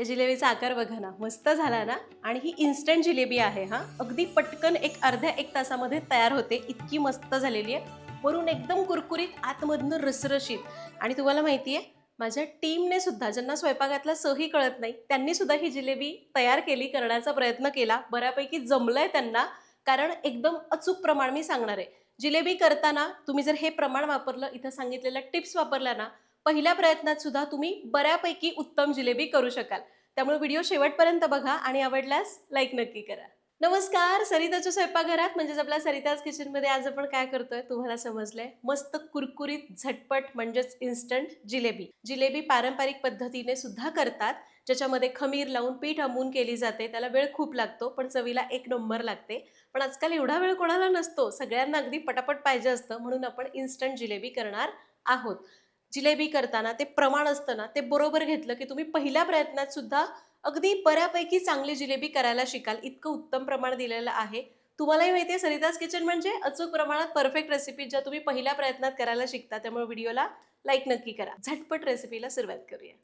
या जिलेबीचा आकार बघा ना मस्त झाला ना? आणि ही इन्स्टंट जिलेबी आहे हा. अगदी पटकन एक अर्ध्या एक तासामध्ये तयार होते. इतकी मस्त झालेली आहे. वरून एकदम कुरकुरीत आतमधनं रसरशीत. आणि तुम्हाला माहिती आहे माझ्या टीमने सुद्धा ज्यांना स्वयंपाकातला सही कळत नाही त्यांनी सुद्धा ही जिलेबी तयार केली करण्याचा प्रयत्न केला. बऱ्यापैकी जमलंय त्यांना कारण एकदम अचूक प्रमाण मी सांगणार आहे. जिलेबी करताना तुम्ही जर हे प्रमाण वापरलं इथं सांगितलेल्या टिप्स वापरल्या ना पहिल्या प्रयत्नात सुद्धा तुम्ही बऱ्यापैकी उत्तम जिलेबी करू शकाल. त्यामुळे व्हिडिओ शेवटपर्यंत बघा आणि आवडल्यास लाईक नक्की करा. नमस्कार सरिताच्या स्वयंपाकघरात म्हणजेच आपल्या सरिताज किचनमध्ये आज आपण काय करतोय? तुम्हाला समजलंय. मस्त कुरकुरीत झटपट म्हणजेच इन्स्टंट जिलेबी. जिलेबी पारंपरिक पद्धतीने सुद्धा करतात ज्याच्यामध्ये खमीर लावून पीठ अमून केली जाते. त्याला वेळ खूप लागतो पण चवीला एक नंबर लागते. पण आजकाल एवढा वेळ कोणाला नसतो. सगळ्यांना अगदी पटापट पाहिजे असतं म्हणून आपण इन्स्टंट जिलेबी करणार आहोत. जिलेबी करताना ते प्रमाण असतं ना ते बरोबर घेतलं की तुम्ही पहिल्या प्रयत्नात सुद्धा अगदी बऱ्यापैकी चांगली जिलेबी करायला शिकाल. इतकं उत्तम प्रमाण दिलेलं आहे. तुम्हालाही माहिती आहे सरिताज किचन म्हणजे अचूक प्रमाणात परफेक्ट रेसिपी ज्या तुम्ही पहिल्या प्रयत्नात करायला शिकता. त्यामुळे व्हिडिओला लाईक नक्की करा. झटपट रेसिपीला सुरुवात करूया.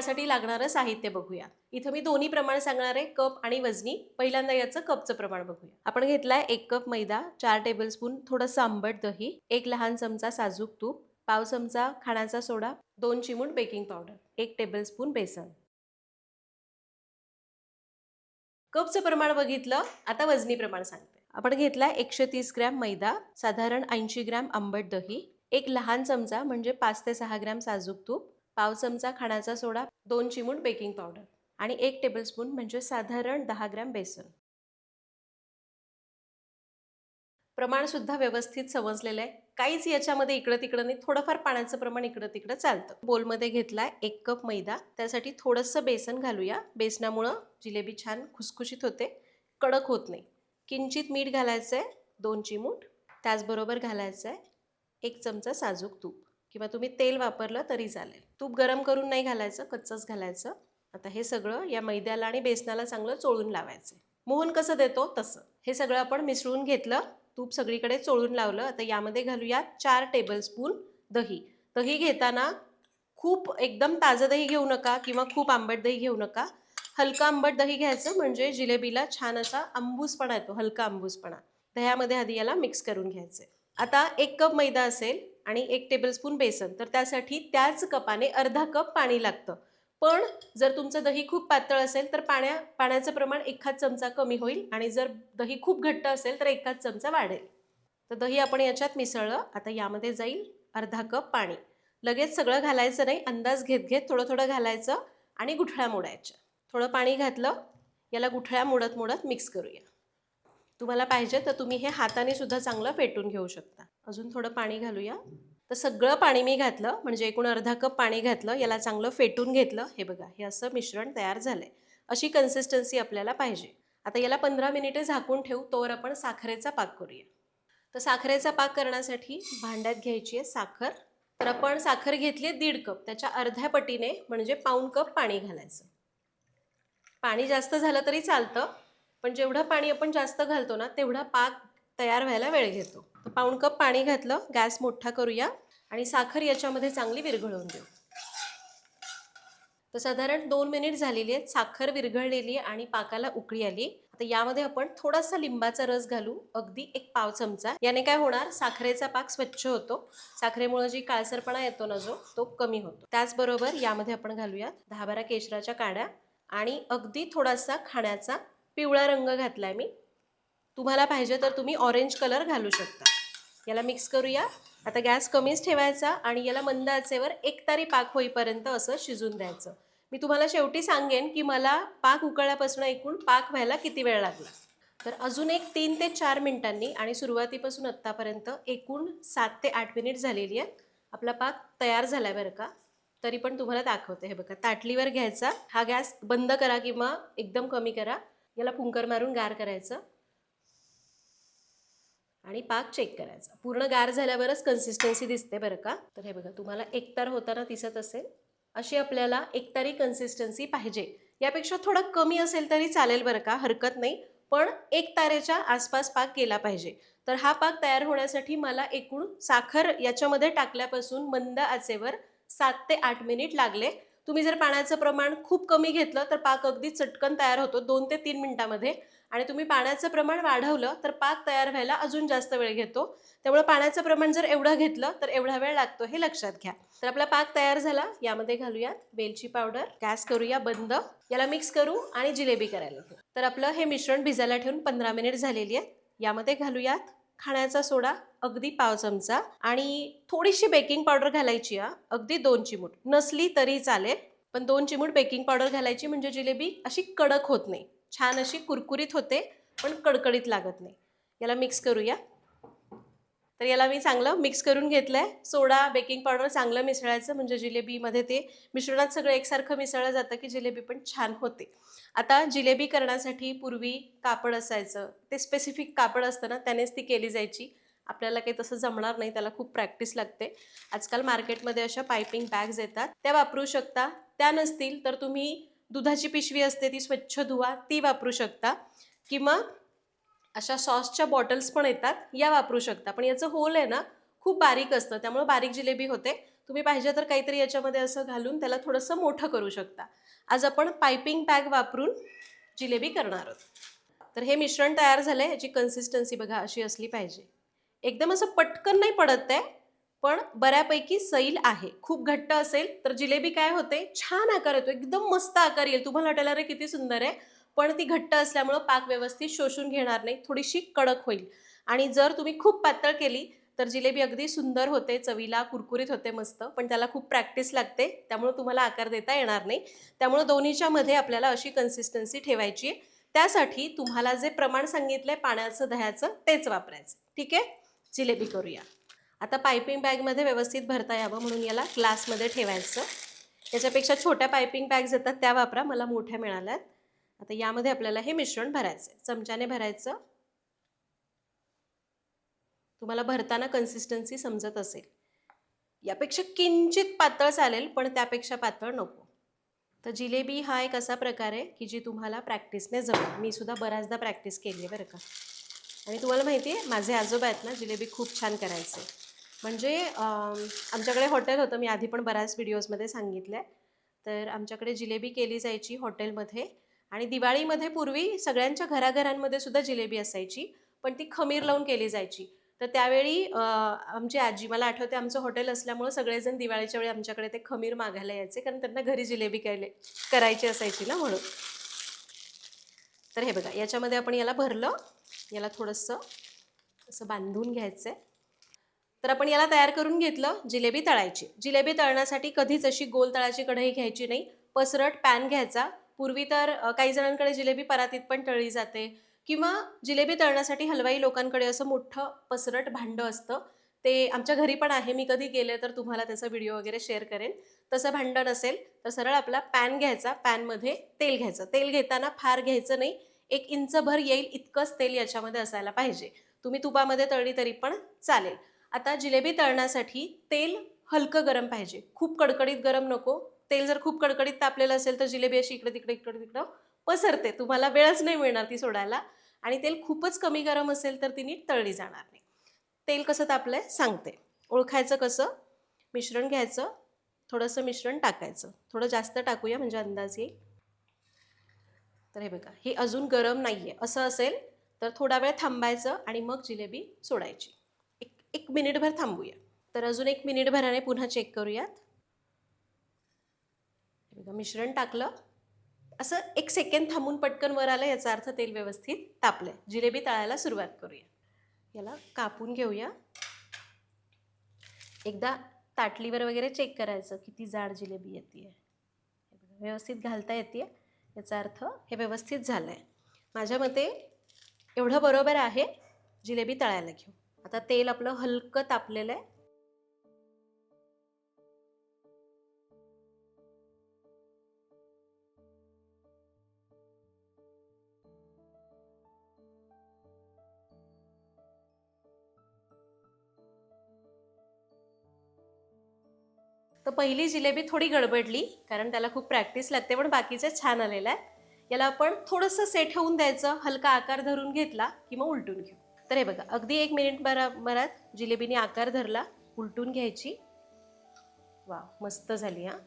यासाठी लागणारं साहित्य बघूया. इथं मी दोन्ही प्रमाण सांगणार आहे कप आणि वजनी. पहिल्यांदा याचं कपचं प्रमाण बघूया. आपण घेतलाय एक कप मैदा चार टेबलस्पून थोडंसं आंबट दही एक लहान चमचा साजूक तूप पाव चमचा खाण्याचा सोडा दोन चिमूट बेकिंग पावडर एक टेबलस्पून बेसन. कपचं प्रमाण बघितलं आता वजनी प्रमाण सांगते. आपण घेतलाय एकशे तीस ग्रॅम मैदा साधारण ऐंशी ग्रॅम आंबट दही एक लहान चमचा म्हणजे पाच ते सहा ग्रॅम साजूक तूप पाव चमचा खाण्याचा सोडा दोन चिमूट बेकिंग पावडर आणि एक टेबलस्पून म्हणजे साधारण दहा ग्रॅम बेसन. प्रमाणसुद्धा व्यवस्थित समजलेलं आहे. काहीच याच्यामध्ये इकडं तिकडं नाही थोडंफार पाण्याचं प्रमाण इकडं तिकडं चालतं. बोलमध्ये घेतला एक कप मैदा त्यासाठी थोडंसं बेसन घालूया. बेसनामुळं जिलेबी छान खुसखुशीत होते कडक होत नाही. किंचित मीठ घालायचं आहे दोन चिमूट. त्याचबरोबर घालायचं आहे एक चमचा साजूक तूप. किंवा तुम्ही तेल वापरलं तरी चालेल. तूप गरम करून नाही घालायचं कच्चंच घालायचं. आता हे सगळं या मैद्याला आणि बेसनाला चांगलं चोळून लावायचं मोहन कसं देतो? तसं. हे सगळं आपण मिसळून घेतलं तूप सगळीकडे चोळून लावलं. आता यामध्ये घालूया चार टेबलस्पून दही. दही घेताना खूप एकदम ताजं दही घेऊ नका किंवा खूप आंबट दही घेऊ नका. हलका आंबट दही घ्यायचं म्हणजे जिलेबीला छान असा आंबूसपणा येतो हलका आंबूसपणा दह्यामध्ये आधी याला मिक्स करून घ्यायचं आता एक कप मैदा असेल आणि एक टेबलस्पून बेसन. तर त्यासाठी त्याच कपाने अर्धा कप पाणी लागतं. पण जर तुमचं दही खूप पातळ असेल तर पाण्या पाण्याचं प्रमाण एखाद चमचा कमी होईल आणि जर दही खूप घट्ट असेल तर एखाद चमचा वाढेल. तर दही आपण याच्यात मिसळलं. आता यामध्ये जाईल अर्धा कप पाणी. लगेच सगळं घालायचं नाही. अंदाज घेत घेत थोडं थोडं घालायचं आणि गुठळ्या मोडायच्या. थोडं पाणी घातलं. याला गुठळ्या मोडत मोडत मिक्स करूया. तुम्हाला पाहिजे तर तुम्ही हे हाताने सुद्धा चांगलं फेटून घेऊ शकता. अजून थोडं पाणी घालूया. तर सगळं पाणी मी घातलं म्हणजे एकूण अर्धा कप पाणी घातलं याला चांगलं फेटून घेतलं. हे बघा हे असं मिश्रण तयार झालंय. अशी कन्सिस्टन्सी आपल्याला पाहिजे. आता याला पंधरा मिनिटे झाकून ठेवू तोवर आपण साखरेचा पाक करूया. तर साखरेचा पाक करण्यासाठी भांड्यात घ्यायची आहे साखर. तर आपण साखर घेतली आहे दीड कप. त्याच्या अर्ध्या पटीने म्हणजे पाऊण कप पाणी घालायचं. पाणी जास्त झालं तरी चालतं. पण जेवढं पाणी आपण जास्त घालतो ना तेवढा पाक तयार व्हायला वेळ घेतो. तर पाऊण कप पाणी घातलं गॅस मोठा करूया आणि साखर याच्यामध्ये चांगली विरघळवून देऊ. तर साधारण दोन मिनिट झालेली आहेत साखर विरघळलेली आणि पाकाला उकळी आली. आता यामध्ये आपण थोडासा लिंबाचा रस घालू अगदी एक पाव चमचा. याने काय होणार साखरेचा पाक स्वच्छ होतो. साखरेमुळे जी काळसरपणा येतो ना जो तो कमी होतो. त्याचबरोबर यामध्ये आपण घालूयात दहा बारा केशराच्या काड्या आणि अगदी थोडासा खाण्याचा पिवळा रंग घातलाय मी. तुम्हाला पाहिजे तर तुम्ही ऑरेंज कलर घालू शकता. याला मिक्स करूया. आता गॅस कमीच ठेवायचा आणि याला मंद आचेवर एक तारी पाक होईपर्यंत असं शिजून द्यायचं. मी तुम्हाला शेवटी सांगेन की मला पाक उकळल्यापासून एकूण पाक व्हायला किती वेळ लागला. तर अजून एक तीन ते चार मिनिटांनी आणि सुरुवातीपासून आत्तापर्यंत एकूण सात ते आठ मिनिट झालेली आहेत. आपला पाक तयार झाला आहे बरं का? तरी पण तुम्हाला दाखवते. हे बघा ताटलीवर घ्यायचा. हा गॅस बंद करा किंवा एकदम कमी करा. याला फुंकर मारून गार करायचं. आणि पाक चेक करायचा. पूर्ण गार झाल्यावरच कन्सिस्टन्सी दिसते बरं का? तर हे बघा तुम्हाला एकतार होताना दिसत असेल अशी आपल्याला एकतारी कन्सिस्टन्सी पाहिजे. यापेक्षा थोडं कमी असेल तरी चालेल बरं का? हरकत नाही. पण एक तारेच्या आसपास पाक केला पाहिजे. तर हा पाक तयार होण्यासाठी मला एकूण साखर याच्यामध्ये टाकल्यापासून मंद आचेवर सात ते आठ मिनिट लागले. तुम्ही जर पाण्याचं प्रमाण खूप कमी घेतलं तर पाक अगदी चटकन तयार होतो दोन ते तीन मिनिटामध्ये. आणि तुम्ही पाण्याचं प्रमाण वाढवलं तर पाक तयार व्हायला अजून जास्त वेळ घेतो. त्यामुळे पाण्याचं प्रमाण जर एवढं घेतलं तर एवढा वेळ लागतो हे लक्षात घ्या. तर आपला पाक तयार झाला यामध्ये घालूयात वेलची पावडर. गॅस करूया बंद. याला मिक्स करू आणि जिलेबी करायला तर आपलं हे मिश्रण भिजायला ठेवून पंधरा मिनिट झालेली आहे. यामध्ये घालूयात खाण्याचा सोडा अगदी पाव चमचा आणि थोडीशी बेकिंग पावडर घालायची हा. अगदी दोन चिमूट. नसली तरी चालेल पण दोन चिमूट बेकिंग पावडर घालायची म्हणजे जिलेबी अशी कडक होत नाही. छान अशी कुरकुरीत होते पण कडकडीत लागत नाही. याला मिक्स करूया. तर याला मी चांगलं मिक्स करून घेतलं आहे सोडा बेकिंग पावडर चांगलं मिसळायचं म्हणजे जिलेबीमध्ये ते मिश्रणात सगळं एकसारखं मिसळलं जातं की जिलेबी पण छान होते. आता जिलेबी करण्यासाठी पूर्वी कापड असायचं. ते स्पेसिफिक कापड असतं ना त्यानेच ती केली जायची. आपल्याला काही तसं जमणार नाही त्याला खूप प्रॅक्टिस लागते. आजकाल मार्केटमध्ये अशा पायपिंग बॅग्स येतात. त्या वापरू शकता. त्या नसतील तर तुम्ही दुधाची पिशवी असते ती स्वच्छ धुवा ती वापरू शकता. किंवा अशा सॉसच्या बॉटल्स पण येतात. या वापरू शकता. पण याचं होल आहे ना खूप बारीक असतं. त्यामुळे बारीक जिलेबी होते. तुम्ही पाहिजे तर काहीतरी याच्यामध्ये असं घालून त्याला थोडंसं मोठं करू शकता. आज आपण पायपिंग बॅग वापरून जिलेबी करणार आहोत. तर हे मिश्रण तयार झालं आहे याची कन्सिस्टन्सी बघा अशी असली पाहिजे. एकदम असं पटकन नाही पडत आहे पण बऱ्यापैकी सैल आहे. खूप घट्ट असेल तर जिलेबी काय होते? छान आकार येतो. एकदम मस्त आकार येईल. तुम्हाला वाटायला रे किती सुंदर आहे. पण ती घट्ट असल्यामुळं पाक व्यवस्थित शोषून घेणार नाही थोडीशी कडक होईल. आणि जर तुम्ही खूप पातळ केली तर जिलेबी अगदी सुंदर होते चवीला कुरकुरीत होते मस्त पण त्याला खूप प्रॅक्टिस लागते त्यामुळे तुम्हाला आकार देता येणार नाही. त्यामुळे दोन्हीच्या मध्ये आपल्याला अशी कन्सिस्टन्सी ठेवायची आहे. त्यासाठी तुम्हाला जे प्रमाण सांगितलंय पाण्याचं दह्याचं तेच वापरायचं. ठीक आहे? जिलेबी करूया. आता पायपिंग बॅगमध्ये व्यवस्थित भरता यावं म्हणून याला ग्लासमध्ये ठेवायचं. याच्यापेक्षा छोट्या पायपिंग बॅग्स येतात त्या वापरा मला मोठ्या मिळाल्यात. आता यामध्ये आपल्याला हे मिश्रण भरायचं चमच्याने भरायचं. तुम्हाला भरताना कन्सिस्टन्सी समजत असेल. यापेक्षा किंचित पातळ चालेल पण त्यापेक्षा पातळ नको. तर जिलेबी हा एक असा प्रकार आहे की जी तुम्हाला प्रॅक्टिसने जमेल मी सुद्धा बऱ्याचदा प्रॅक्टिस केली आहे बरं का. आणि तुम्हाला माहिती आहे माझे आजोबा आहेत ना जिलेबी खूप छान करायचे. म्हणजे आमच्याकडे हॉटेल होतं. मी आधी पण बऱ्याच व्हिडिओजमध्ये सांगितलं आहे तर आमच्याकडे जिलेबी केली जायची हॉटेलमध्ये. आणि दिवाळीमध्ये पूर्वी सगळ्यांच्या घराघरांमध्ये सुद्धा जिलेबी असायची पण ती खमीर लावून केली जायची. तर त्यावेळी आमची आजी मला आठवते आमचं हॉटेल असल्यामुळं सगळेजण दिवाळीच्या वेळी आमच्याकडे ते खमीर मागायला यायचे कारण त्यांना घरी जिलेबी केले करायची असायची ना म्हणून. तर हे बघा याच्यामध्ये आपण याला भरलं याला थोडंसं असं बांधून घ्यायचं आहे तर आपण याला तयार करून घेतलं जिलेबी तळायची. जिलेबी तळण्यासाठी कधीच अशी गोल तळाची कढई घ्यायची नाही. पसरट पॅन घ्यायचा पूर्वी तर काही जणांकडे जिलेबी परातीत पण तळली जाते किंवा जिलेबी तळण्यासाठी हलवाई लोकांकडे असं मोठं पसरट भांडं असतं. ते आमच्या घरी पण आहे. मी कधी गेले तर तुम्हाला त्याचा व्हिडिओ वगैरे शेअर करेन. तसं भांडं नसेल तर सरळ आपला पॅन घ्यायचा. पॅनमध्ये तेल घ्यायचं. तेल घेताना फार घ्यायचं नाही. एक इंचभर येईल इतकंच तेल याच्यामध्ये असायला पाहिजे. तुम्ही तुपामध्ये तळली तरी पण चालेल. आता जिलेबी तळण्यासाठी तेल हलकं गरम पाहिजे. खूप कडकडीत गरम नको. तेल जर खूप कडकडीत तापलेलं असेल तर जिलेबी अशी इकडे तिकडे इकडे तिकडं पसरते. तुम्हाला वेळच नाही मिळणार ती सोडायला. आणि तेल खूपच कमी गरम असेल तर ती नीट तळली जाणार नाही. तेल कसं तापलं आहे सांगते. ओळखायचं कसं? मिश्रण घ्यायचं. थोडंसं मिश्रण टाकायचं. थोडं जास्त टाकूया म्हणजे अंदाज येईल. तर हे बघा ही अजून गरम नाही आहे असं असेल तर थोडा वेळ थांबायचं आणि मग जिलेबी सोडायची. एक एक मिनिटभर थांबूया. तर अजून एक मिनिटभराने पुन्हा चेक करूयात. बघा मिश्रण टाकलं. असं एक सेकंड थांबून पटकन वर आलं याचा अर्थ तेल व्यवस्थित तापलंय. जिलेबी तळायला सुरुवात करूया. याला कापून घेऊया. एकदा ताटलीवर वगैरे चेक करायचं किती जाड जिलेबी येते व्यवस्थित घालता येते याचा अर्थ हे व्यवस्थित झालं आहे माझ्या मते एवढं बरोबर आहे जिलेबी तळायला घेऊ. आता तेल आपलं हलकं तापलेलं आहे. तर पहिली जिलेबी थोडी गडबडली कारण त्याला खूप प्रॅक्टिस लागते पण बाकीचं छान आलेलं आहे याला आपण थोडंसं सेट होऊन द्यायचं हलका आकार धरून घेतला की मग उलटून घेऊ. तर हे बघा अगदी एक मिनिट बराबरात जिलेबीने आकार धरला उलटून घ्यायची. वा मस्त झाली हां.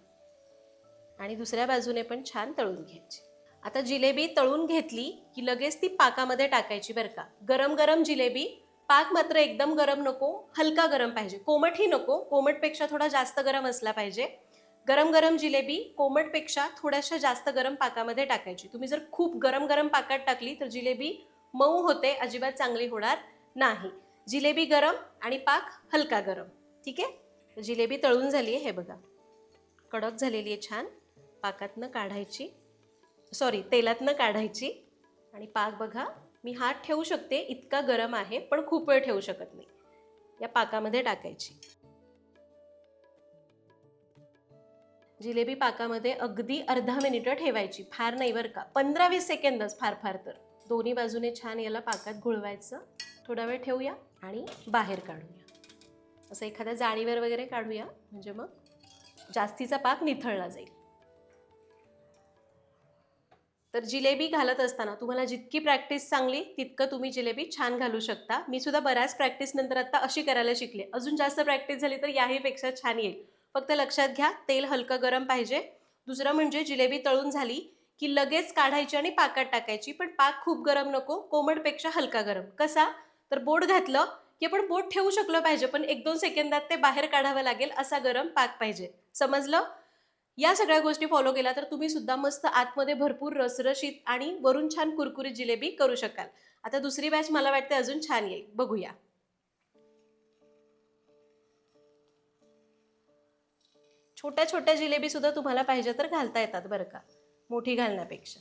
आणि दुसऱ्या बाजूने पण छान तळून घ्यायची. आता जिलेबी तळून घेतली की लगेच ती पाकामध्ये टाकायची बरं का. गरम गरम जिलेबी पाक मात्र एकदम गरम नको हलका गरम पाहिजे. कोमटही नको कोमटपेक्षा थोडा जास्त गरम असला पाहिजे. गरम गरम जिलेबी कोमटपेक्षा थोड्याशा जास्त गरम पाकामध्ये टाकायची. तुम्ही जर खूप गरम गरम पाकात टाकली तर जिलेबी मऊ होते अजिबात चांगली होणार नाही. जिलेबी गरम आणि पाक हलका गरम. ठीक आहे? जिलेबी तळून झाली आहे हे बघा. कडक झालेली आहे छान. पाकातनं काढायची. सॉरी तेलातनं काढायची. आणि पाक बघा मी हात ठेवू शकते इतका गरम आहे पण खूप वेळ ठेवू शकत नाही. या पाकामध्ये टाकायची. जिलेबी पाकामध्ये अगदी अर्धा मिनिटं ठेवायची फार नाही बरं का. पंधरा वीस सेकंदच फार फार तर. दोन्ही बाजूने छान याला पाकात घोळवायचं. थोडा वेळ ठेवूया आणि बाहेर काढूया. असं एखाद्या जाळीवर वगैरे काढूया म्हणजे मग जास्तीचा पाक निथळला जाईल. तर जिलेबी घालत असताना तुम्हाला जितकी प्रॅक्टिस चांगली तितकं तुम्ही जिलेबी छान घालू शकता. मी सुद्धा बऱ्याच प्रॅक्टिस नंतर आता अशी करायला शिकले. अजून जास्त प्रॅक्टिस झाली तर याहीपेक्षा छान येईल. फक्त लक्षात घ्या तेल हलकं गरम पाहिजे. दुसरं म्हणजे जिलेबी तळून झाली की लगेच काढायची आणि पाकात टाकायची. पण पाक खूप गरम नको कोमटपेक्षा हलका गरम. कसा? तर बोट घातलं की आपण बोट ठेवू शकलो पाहिजे पण एक दोन सेकंदात ते बाहेर काढावं लागेल असा गरम पाक पाहिजे. समजलं? या सगळ्या गोष्टी फॉलो केल्या तर तुम्ही सुद्धा मस्त आतमध्ये भरपूर रसरशीत आणि वरून छान कुरकुरीत जिलेबी करू शकाल. आता दुसरी बॅच मला वाटते अजून छान येईल. बघूया. छोट्या छोट्या जिलेबी सुद्धा तुम्हाला पाहिजे तर घालता येतात बरं का. मोठी घालण्यापेक्षा.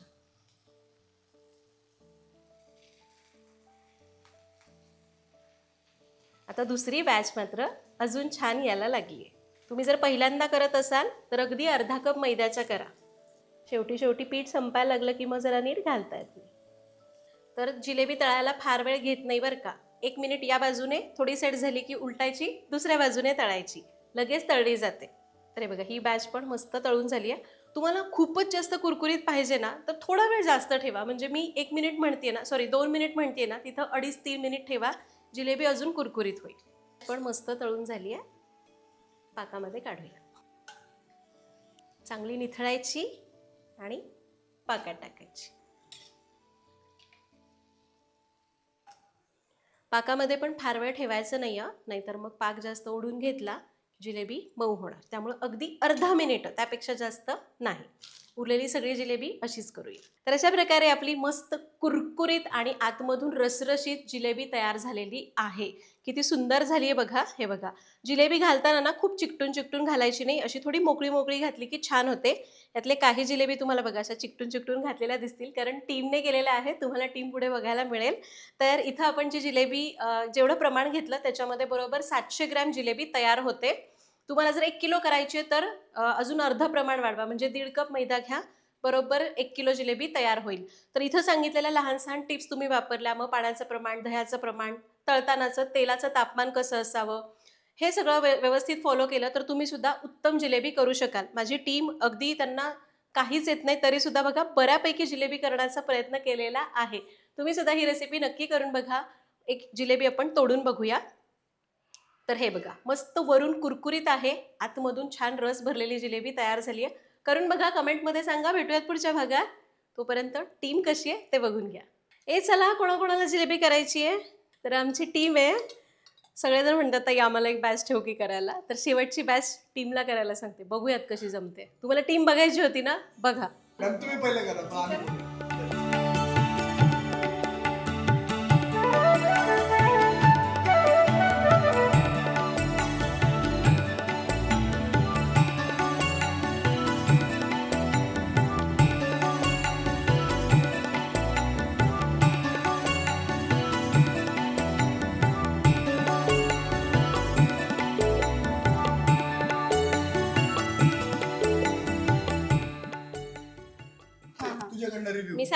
आता दुसरी बॅच मात्र अजून छान यायला लागली आहे तुम्ही जर पहिल्यांदा करत असाल तर अगदी अर्धा कप मैद्याच्या करा. शेवटी शेवटी पीठ संपायला लागलं की मग जरा नीट घालता येत नाही. तर जिलेबी तळायला फार वेळ घेत नाही बरं का. एक मिनिट या बाजूने थोडी सेट झाली की उलटायची दुसऱ्या बाजूने तळायची. लगेच तळली जाते. अरे बघा ही बॅच पण मस्त तळून झाली आहे. तुम्हाला खूपच जास्त कुरकुरीत पाहिजे ना तर थोडा वेळ जास्त ठेवा. म्हणजे मी एक मिनिट म्हणते ना सॉरी दोन मिनिट म्हणते ना तिथं अडीच तीन मिनिट ठेवा. जिलेबी अजून कुरकुरीत होईल. पण मस्त तळून झाली आहे. पाकामध्ये काढूया. चांगली निथळायची आणि पाकात टाकायची. पाकामध्ये पण फार वेळ ठेवायचं नाही आहे नाहीतर मग पाक जास्त ओढून घेतला जिलेबी मऊ होणार. त्यामुळे अगदी अर्धा मिनिट त्यापेक्षा जास्त नाही. उरलेली सगळी जिलेबी अशीच करूया. तर अशा प्रकारे आपली मस्त कुरकुरीत आणि आतमधून रसरशीत जिलेबी तयार झालेली आहे. किती सुंदर झाली आहे बघा. हे बघा. जिलेबी घालताना ना खूप चिकटून चिकटून घालायची नाही. अशी थोडी मोकळी मोकळी घातली की छान होते. यातले काही जिलेबी तुम्हाला बघा अशा चिकटून चिकटून घातलेल्या दिसतील. कारण टीमने केलेल्या आहे तुम्हाला टीम पुढे बघायला मिळेल. तर इथं आपण जी जिलेबी जेवढं प्रमाण घेतलं त्याच्यामध्ये बरोबर सातशे ग्रॅम जिलेबी तयार होते. तुम्हाला जर एक किलो करायची तर अजून अर्ध प्रमाण वाढवा. म्हणजे दीड कप मैदा घ्या. बरोबर एक किलो जिलेबी तयार होईल. तर इथं सांगितलेल्या लहान सहान टिप्स तुम्ही वापरल्या. मग पाण्याचं प्रमाण दह्याचं प्रमाण तळतानाचं तेलाचं तापमान कसं असावं? हे सगळं व्य व्यवस्थित फॉलो केलं तर तुम्ही सुद्धा उत्तम जिलेबी करू शकाल. माझी टीम अगदी त्यांना काहीच येत नाही तरी सुद्धा बघा बऱ्यापैकी जिलेबी करण्याचा प्रयत्न केलेला आहे. तुम्ही सुद्धा ही रेसिपी नक्की करून बघा. एक जिलेबी आपण तोडून बघूया. तर हे बघा मस्त वरून कुरकुरीत आहे. आतमधून छान रस भरलेली जिलेबी तयार झाली आहे. करून बघा कमेंटमध्ये सांगा भेटूयात पुढच्या भागात. तोपर्यंत टीम कशी आहे ते बघून घ्या. ए चला कोणाकोणाला जिलेबी करायची आहे? तर आमची टीम आहे. सगळेजण म्हणतात ताई आम्हाला एक बॅच ठेव की करायला. तर शेवटची बॅच टीमला करायला सांगते. बघूयात कशी जमते. तुम्हाला टीम बघायची होती ना? बघा. तुम्ही पहिले करा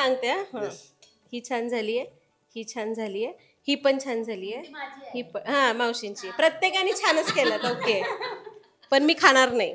सांगते हा. हं. ही छान झाली आहे ही छान झाली आहे ही पण छान झाली आहे. ही पण हा मावशींची. प्रत्येकाने छानच केलं. ओके. पण मी खाणार नाही.